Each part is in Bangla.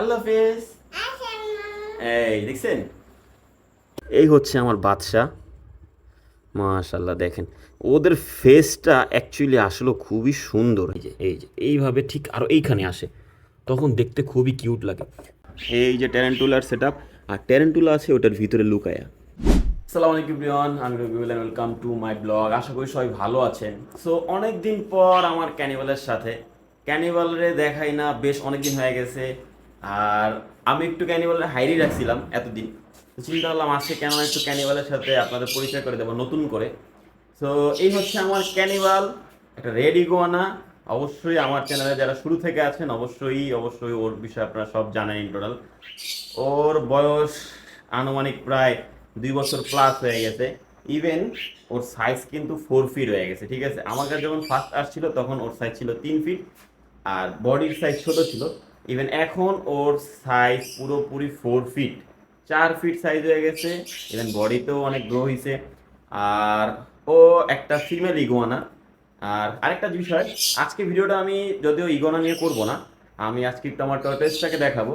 আল্লাহ হাফেজ এই দেখছেন এই হচ্ছে আমার বাদশা। মাশাল্লাহ দেখেন। ওদের ফেসটা অ্যাকচুয়ালি আসলে খুবই সুন্দর। এই যে এই যে এইভাবে ঠিক আরও এইখানে আসে। তখন দেখতে খুবই কিউট লাগে। এই যে ট্যারেন্টুলার সেট আপ আর ট্যারেন্টুলা আছে ওটার ভিতরে লুকায়া। আসসালামু আলাইকুম ব্রিয়ন আমি Rabiul welcome to my vlog আশা করি সবাই ভালো আছেন। সো অনেক দিন পর আমার ক্যানিবালের সাথে। ক্যানিবালরে দেখাই না বেশ অনেক দিন হয়ে গেছে। আর আমি একটু ক্যানিবালের হাইরি রাখছিলাম এতদিন। চিন্তা করলাম আজকে কেন একটু ক্যানিবালের সাথে আপনাদের পরিচয় করে দেবো নতুন করে। সো এই হচ্ছে আমার ক্যানিবাল একটা রেড ইগোয়ানা অবশ্যই আমার চ্যানেলে যারা শুরু থেকে আছেন, অবশ্যই অবশ্যই ওর বিষয়ে আপনারা সব জানেন ইন টোটাল ওর বয়স আনুমানিক প্রায় দুই বছর প্লাস হয়ে গেছে। ইভেন ওর সাইজ কিন্তু ফোর ফিট হয়ে গেছে, ঠিক আছে? আমার কাছে যখন ফার্স্ট আসছিল, তখন ওর সাইজ ছিল তিন ফিট আর বডির সাইজ ছোট ছিল। ইভেন এখন ওর সাইজ পুরোপুরি ফোর ফিট চার ফিট সাইজ হয়ে গেছে। ইভেন বডিতেও অনেক গ্রো হয়েছে আর ও একটা ফিমেল ইগোয়ানা আর আরেকটা বিষয়, আজকে ভিডিওটা আমি যদিও ইগোনা নিয়ে করব না, আমি আজকে একটু আমার টয়টেসটাকে দেখাবো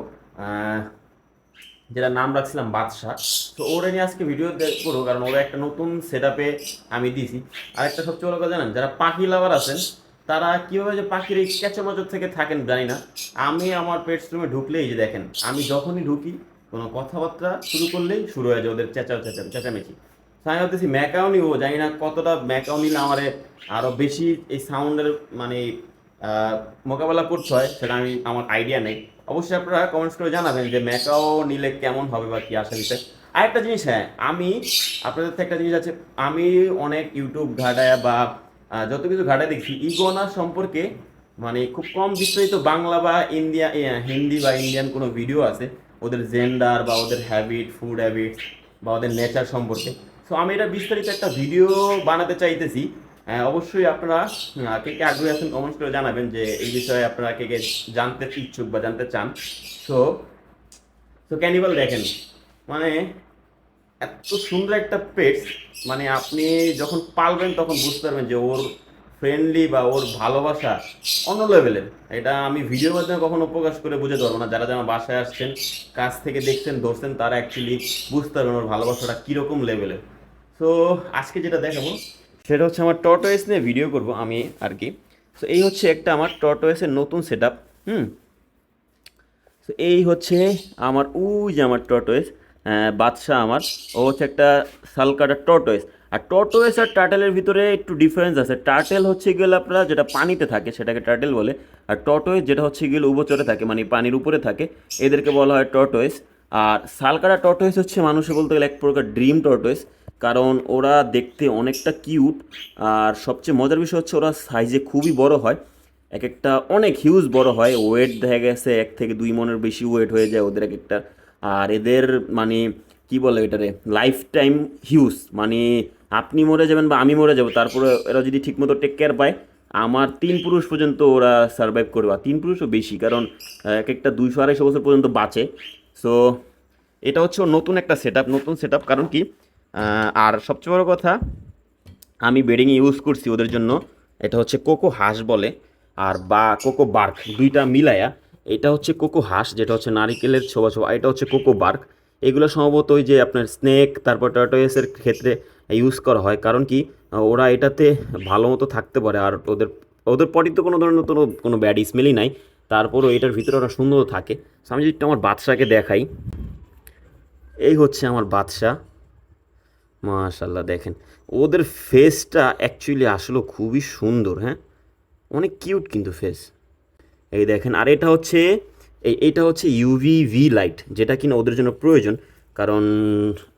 যেটা নাম রাখছিলাম বাদশাহ। তো ওরা নিয়ে আজকে ভিডিও করব, কারণ ওরা একটা নতুন সেট আমি দিছি আর একটা সবচেয়ে বড় কথা জানেন, যারা পাখি লাভার আছেন তারা কীভাবে যে পাখির এই ক্যাচমাচর থেকে থাকেন জানি না। আমি আমার পেটস রুমে ঢুকলেই যে দেখেন, আমি যখনই ঢুকি, কোনো কথাবার্তা শুরু করলেই শুরু হয়ে যায় ওদের চেঁচা চেঁচা চেঁচামেচি। আমি ভাবতেছি ম্যাকাও নিবো জানি না কতটা ম্যাকাও নিলে আমার আরও বেশি এই সাউন্ডের মানে মোকাবেলা করতে হয়, সেটা আমি, আমার আইডিয়া নেই। অবশ্যই আপনারা কমেন্টস করে জানাবেন যে ম্যাকাও নিলে কেমন হবে বা কি আসে বিষয় আরেকটা জিনিস হ্যাঁ আমি, আপনাদের একটা জিনিস আছে, আমি অনেক ইউটিউব ঘাটায় বা যত কিছু ঘাটায় দেখছি, ইগোনা সম্পর্কে মানে খুব কম বিস্তারিত বাংলা বা ইন্ডিয়া হিন্দি বা ইন্ডিয়ান কোনো ভিডিও আছে, ওদের জেন্ডার বা ওদের হ্যাবিট ফুড হ্যাবিট বা ওদের নেচার সম্পর্কে। সো আমি এটা বিস্তারিত একটা ভিডিও বানাতে চাইতেছি। অবশ্যই আপনারা কে কে আগ্রহী আছেন কমেন্টস করে জানাবেন যে এই বিষয়ে আপনারা কে কে জানতে ইচ্ছুক বা জানতে চান। সো তো ক্যানিবাল দেখেন। মানে এত সুন্দর একটা পেটস মানে আপনি যখন পালবেন তখন বুঝতে পারবেন যে ওর ফ্রেন্ডলি বা ওর ভালোবাসা অন্য লেভেলের এটা আমি ভিডিওর মাধ্যমে কখনো প্রকাশ করে বুঝতে পারব না। যারা যারা বাসায় আসছেন, কাছ থেকে দেখছেন, ধরছেন, তারা অ্যাকচুয়ালি বুঝতে পারবেন ওর ভালোবাসাটা কীরকম লেভেলের তো আজকে যেটা দেখাবো, সেটা হচ্ছে আমার টর্টোয়েস নিয়ে ভিডিও করব আমি আর কি তো এই হচ্ছে একটা আমার টর্টোয়েসের নতুন সেট আপ হুম? তো এই হচ্ছে আমার উই যে আমার টর্টোয়েস বাদশাহ আমার। ও হচ্ছে একটা সালকাটা টর্টোয়েস আর টর্টোয়েস আর টার্টেলের ভিতরে একটু ডিফারেন্স আছে। টার্টেল হচ্ছে গেলে আপনারা, যেটা পানিতে থাকে, সেটাকে টার্টেল বলে। আর টর্টোয়েস যেটা হচ্ছে গেলে উভচরে থাকে মানে পানির উপরে থাকে। এদেরকে বলা হয় টর্টোয়েস আর সালকাটা টর্টোয়েস হচ্ছে মানুষে বলতে গেলে এক প্রকার ড্রিম টর্টোয়েস কারণ ওরা দেখতে অনেকটা কিউট আর সবচেয়ে মজার বিষয় হচ্ছে ওরা সাইজে খুবই বড় হয়। এক একটা অনেক হিউজ বড় হয়। ওয়েট দেখা গেছে এক থেকে দুই মনের বেশি ওয়েট হয়ে যায় ওদের এক একটা। আর এদের মানে কি বলে এটারে লাইফ টাইম হিউজ মানে আপনি মরে যাবেন বা আমি মরে যাব, তারপরে এরা যদি ঠিকমতো টেক কেয়ার পায়, আমার তিন পুরুষ পর্যন্ত ওরা সার্ভাইভ করবে তিন পুরুষও বেশি, কারণ এক একটা দুইশো আড়াইশো বছর পর্যন্ত বাঁচে। সো এটা হচ্ছে নতুন একটা সেট নতুন সেট কারণ কি? আর সবচেয়ে বড় কথা, আমি বেডিং ইউজ করছি ওদের জন্য, এটা হচ্ছে কোকো হাঁস বলে, আর বা কোকো বার্ক, দুইটা মিলায়া এটা হচ্ছে কোকো হাঁস, যেটা হচ্ছে নারিকেলের ছোবা ছোবা এটা হচ্ছে কোকো বার্ক। এগুলো সম্ভবত ওই যে আপনার স্নেক, তারপর টার্টোয়েসের ক্ষেত্রে ইউজ করা হয়। কারণ কি, ওরা এটাতে ভালো মতো থাকতে পারে, আর ওদের ওদের পটি তো কোনো ধরনের তো কোনো ব্যাড স্মেলই নাই। তারপরও এটার ভিতরে ওরা সুন্দর থাকে। আমি যদি আমার বাদশাকে দেখাই। এই হচ্ছে আমার বাদশা। মাশাল্লাহ দেখেন। ওদের ফেসটা অ্যাকচুয়ালি আসলে খুবই সুন্দর হ্যাঁ? অনেক কিউট কিন্তু ফেস এই দেখেন, আর এটা হচ্ছে, এই, এটা হচ্ছে ইউভি ভি লাইট যেটা কিনা ওদের জন্য প্রয়োজন। কারণ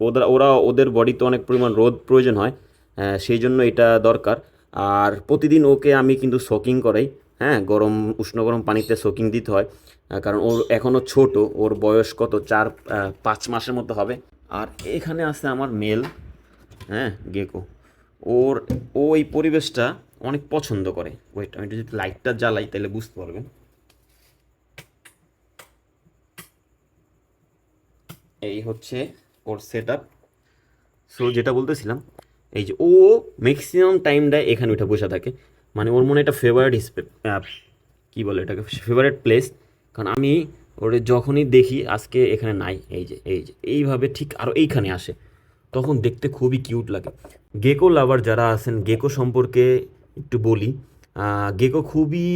ওদের ওরা, ওদের বডিতে অনেক পরিমাণ রোদ প্রয়োজন হয় সেই জন্য এটা দরকার। আর প্রতিদিন ওকে আমি কিন্তু সোকিং করাই হ্যাঁ গরম, উষ্ণ গরম পানিতে সোকিং দিতে হয়। কারণ ওর এখনও ছোট, ওর বয়স কত? চার পাঁচ মাসের মতো হবে। আর এখানে আছে আমার মেল হ্যাঁ গেকো ওর, ও এই পরিবেশটা অনেক পছন্দ করে। ওয়েট আমি যদি লাইটটা জ্বালাই, তাহলে বুঝতে পারবেন। এই হচ্ছে ওর সেট আপ সো যেটা বলতেছিলাম, এই যে ও ম্যাক্সিমাম টাইমটায় এখানে উঠে বসে থাকে। মানে ওর মনে একটা ফেভারিট কী বলে এটাকে? ফেভারিট প্লেস কারণ আমি ওরে যখনই দেখি, আজকে এখানে নাই, এই যে এই যে, এইভাবে ঠিক আরও এইখানে আসে। তখন দেখতে খুবই কিউট লাগে। গেকো লাভার যারা আছেন গেকো সম্পর্কে একটু বলি। গেকো খুবই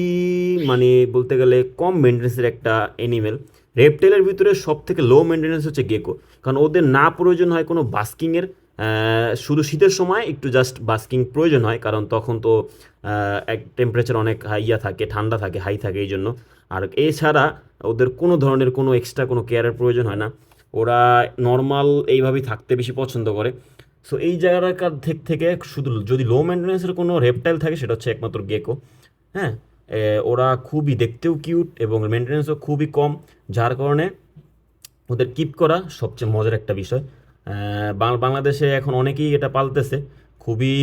মানে বলতে গেলে কম মেনটেন্সের একটা অ্যানিমেল রেপটেলের ভিতরে সব থেকে লো মেনটেন্স হচ্ছে গেকো কারণ ওদের না প্রয়োজন হয় কোনো বাস্কিংয়ের শুধু শীতের সময় একটু জাস্ট বাস্কিং প্রয়োজন হয়, কারণ তখন তো এক টেম্পারেচার অনেক ইয়া থাকে, ঠান্ডা থাকে হাই থাকে এই জন্য। আর এছাড়া ওদের কোনো ধরনের কোনো এক্সট্রা কোনো কেয়ারের প্রয়োজন হয় না। ওরা নর্মাল এইভাবেই থাকতে বেশি পছন্দ করে। সো এই জায়গাটার দিক থেকে শুধু যদি লো মেনটেন্সের কোনো রেপটাইল থাকে, সেটা হচ্ছে একমাত্র গেকো হ্যাঁ? ওরা খুবই দেখতেও কিউট এবং মেনটেন্সও খুবই কম, যার কারণে ওদের কিপ করা সবচেয়ে মজার একটা বিষয়। বাংলাদেশে এখন অনেকেই এটা পালতেছে, খুবই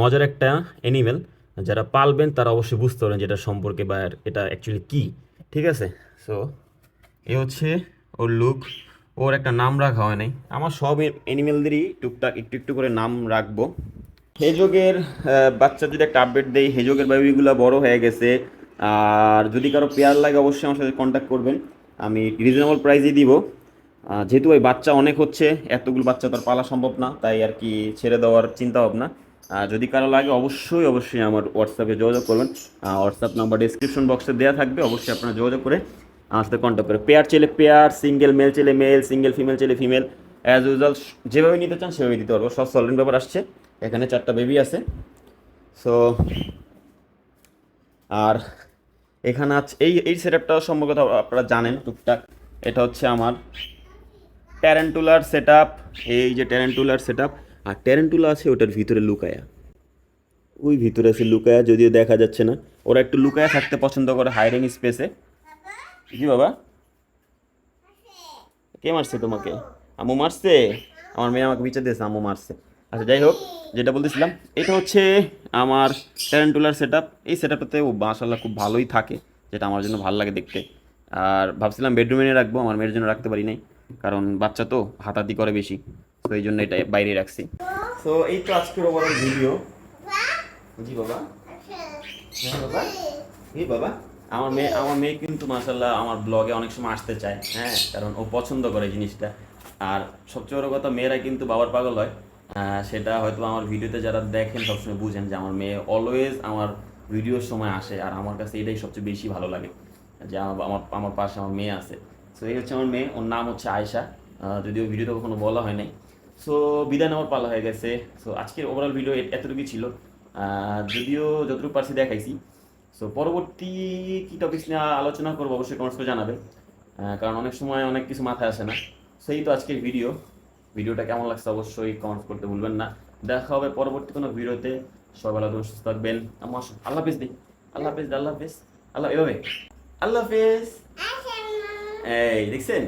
মজার একটা অ্যানিমেল যারা পালবেন তারা অবশ্যই বুঝতে পারবেন যেটা সম্পর্কে বা এটা অ্যাকচুয়ালি কী, ঠিক আছে? সো এ হচ্ছে ওর লুক ওর একটা নাম রাখা হয় নাই। আমার সব অ্যানিমেলদেরই টুকটাক একটু একটু করে নাম রাখব। হেজোগের আহ, বাচ্চা যদি একটা আপডেট দেই হেজোগের বেবিগুলো বড় হয়ে গেছে আর যদি কারও পেয়ার লাগে অবশ্যই আমার সাথে কন্ট্যাক্ট করবেন। আমি রিজনেবল প্রাইসেই দিব। যেহেতু ওই বাচ্চা অনেক হচ্ছে এতগুলো বাচ্চা তো আর পালা সম্ভব না তাই আর কি ছেড়ে দেওয়ার চিন্তা ভাবনা যদি কারও লাগে অবশ্যই অবশ্যই আমার হোয়াটসঅ্যাপে যোগাযোগ করবেন। হোয়াটসঅ্যাপ নাম্বার ডিসক্রিপশন বক্সে দেওয়া থাকবে অবশ্যই আপনারা যোগাযোগ করে আমার সাথে কন্ট্যাক্ট করে পেয়ার চেলে পেয়ার সিঙ্গেল মেল চেলে মেল সিঙ্গেল ফিমেল চেলে ফিমেল অ্যাজ ইউজুয়াল যেভাবে নিতে চান সেভাবে দিতে পারব। সব সলভেন্ট ব্যাপার আসছে। এখানে চারটা বেবি আছে। সো আর এখানে আছে এই এই সেটআপটা সম্ভবত আপনারা জানেন টুকটাক। এটা হচ্ছে আমার ট্যারেন্টুলার সেট এই যে ট্যারেন্টুলার সেট আর ট্যারেন্টুলা আছে ওটার ভিতরে লুকায়া। ওই ভিতরে আছে লুকায়া, যদিও দেখা যাচ্ছে না। ওরা একটু লুকায়া থাকতে পছন্দ করে হাইরিং স্পেসে জি বাবা। কে মারছে তোমাকে? আম্মু মারছে? আমার মেয়ে আমাকে বিচার দিয়েছে, আম্মু মারছে। আচ্ছা যাই হোক, যেটা বলতেছিলাম, এটা হচ্ছে আমার ট্যারেন্টুলার সেট আপ এই সেট আপটাতে মাসাল্লাহ খুব ভালোই থাকে, যেটা আমার জন্য ভালো লাগে দেখতে। আর ভাবছিলাম বেডরুমে রাখব, আমার মেয়ের জন্য রাখতে পারি নাই, কারণ বাচ্চা তো হাতাহাতি করে বেশি, তো এই জন্য এটা বাইরে রাখছি। তো এই তো আজকের ওভারঅল ভিডিও জি বাবা। হ্যাঁ বাবা। এই বাবা। আমার মেয়ে আমার মেয়ে কিন্তু মাসাল্লাহ আমার ব্লগে অনেক সময় আসতে চায় হ্যাঁ কারণ ও পছন্দ করে জিনিসটা। আর সবচেয়ে বড় কথা, মেয়েরা কিন্তু বাবার পাগল হয়। সেটা হয়তো আমার ভিডিওতে যারা দেখেন সবসময় বুঝেন যে আমার মেয়ে অলওয়েজ আমার ভিডিওর সময় আসে আর আমার কাছে এটাই সবচেয়ে বেশি ভালো লাগে যে আমার আমার পাশে আমার মেয়ে আছে। সো এই হচ্ছে আমার মেয়ে ওর নাম হচ্ছে আহ, যদিও ভিডিওতে কখনো বলা হয় নাই। সো বিদায় নেওয়ার পালা হয়ে গেছে। সো আজকের ওভারঅল ভিডিও এতটুকুই ছিল। যদিও যতটুকু পারছি দেখাইছি। সো পরবর্তী কি টপিকস নিয়ে আলোচনা করব অবশ্যই কমেন্টস করে জানাবে। কারণ অনেক সময় অনেক কিছু মাথায় আসে না। সেই তো আজকের ভিডিও ভিডিওটা কেমন লাগছে অবশ্যই কমেন্ট করতে ভুলবেন না। দেখা হবে পরবর্তী কোনো ভিডিওতে। সবাই ভালো সুস্থ থাকবেন। আমার আল্লাহ হাফিজ দিই। আল্লাহ হাফিজ আল্লাহ হাফিজ। আল্লাহ এভাবে। আল্লাহ হাফিজ। এই দেখছেন?